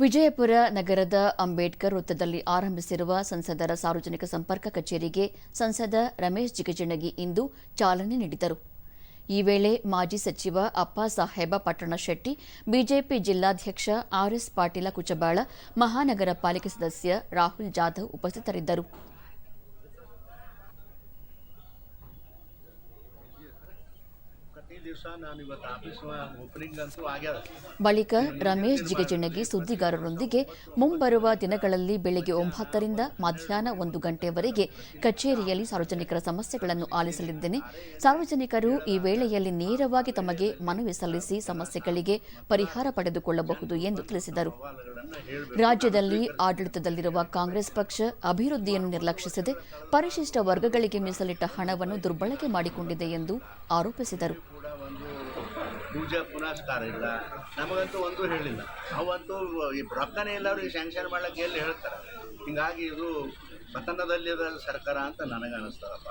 ವಿಜಯಪುರ ನಗರದ ಅಂಬೇಡ್ಕರ್ ವೃತ್ತದಲ್ಲಿ ಆರಂಭಿಸಿರುವ ಸಂಸದರ ಸಾರ್ವಜನಿಕ ಸಂಪರ್ಕ ಕಚೇರಿಗೆ ಸಂಸದ ರಮೇಶ್ ಜಿಗಜಿಣಗಿ ಇಂದು ಚಾಲನೆ ನೀಡಿದರು. ಈ ವೇಳೆ ಮಾಜಿ ಸಚಿವ ಅಪ್ಪ ಸಾಹೇಬ ಪಟ್ಟಣ ಶೆಟ್ಟಿ, ಬಿಜೆಪಿ ಜಿಲ್ಲಾಧ್ಯಕ್ಷ ಆರ್ಎಸ್ ಪಾಟೀಲ ಕುಚಬಾಳ, ಮಹಾನಗರ ಪಾಲಿಕೆ ಸದಸ್ಯ ರಾಹುಲ್ ಜಾಧವ್ ಉಪಸ್ಥಿತರಿದ್ದರು. ಬಳಿಕ ರಮೇಶ್ ಜಿಗಜಿಣಗಿ ಸುದ್ದಿಗಾರರೊಂದಿಗೆ ಮುಂಬರುವ ದಿನಗಳಲ್ಲಿ ಬೆಳಗ್ಗೆ ಒಂಬತ್ತರಿಂದ ಮಧ್ಯಾಹ್ನ ಒಂದು ಗಂಟೆವರೆಗೆ ಕಚೇರಿಯಲ್ಲಿ ಸಾರ್ವಜನಿಕರ ಸಮಸ್ಯೆಗಳನ್ನು ಆಲಿಸಲಿದ್ದೇನೆ. ಸಾರ್ವಜನಿಕರು ಈ ವೇಳೆಯಲ್ಲಿ ನೇರವಾಗಿ ತಮಗೆ ಮನವಿ ಸಲ್ಲಿಸಿ ಸಮಸ್ಯೆಗಳಿಗೆ ಪರಿಹಾರ ಪಡೆದುಕೊಳ್ಳಬಹುದು ಎಂದು ತಿಳಿಸಿದರು. ರಾಜ್ಯದಲ್ಲಿ ಆಡಳಿತದಲ್ಲಿರುವ ಕಾಂಗ್ರೆಸ್ ಪಕ್ಷ ಅಭಿವೃದ್ಧಿಯನ್ನು ನಿರ್ಲಕ್ಷಿಸಿದೆ ಪರಿಶಿಷ್ಟ ವರ್ಗಗಳಿಗೆ ಮೀಸಲಿಟ್ಟ ಹಣವನ್ನು ದುರ್ಬಳಕೆ ಮಾಡಿಕೊಂಡಿದೆ ಎಂದು ಆರೋಪಿಸಿದರು. ಕೂಡ ಒಂದು ಪೂಜಾ ಪುನಸ್ಕಾರ ಇಲ್ಲ. ನಮಗಂತೂ ಒಂದು ಹೇಳಿಲ್ಲ. ಅವಂತೂ ಈ ರೊಕ್ಕನೇ ಇಲ್ಲ ಅವ್ರಿಗೆ ಸ್ಯಾಂಕ್ಷನ್ ಮಾಡ್ಲಿಕ್ಕೆ ಎಲ್ಲಿ ಹೇಳ್ತಾರೆ? ಹಿಂಗಾಗಿ ಇದು ಪತನದಲ್ಲಿರೋ ಸರ್ಕಾರ ಅಂತ ನನಗೆ ಅನಿಸ್ತದಪ್ಪ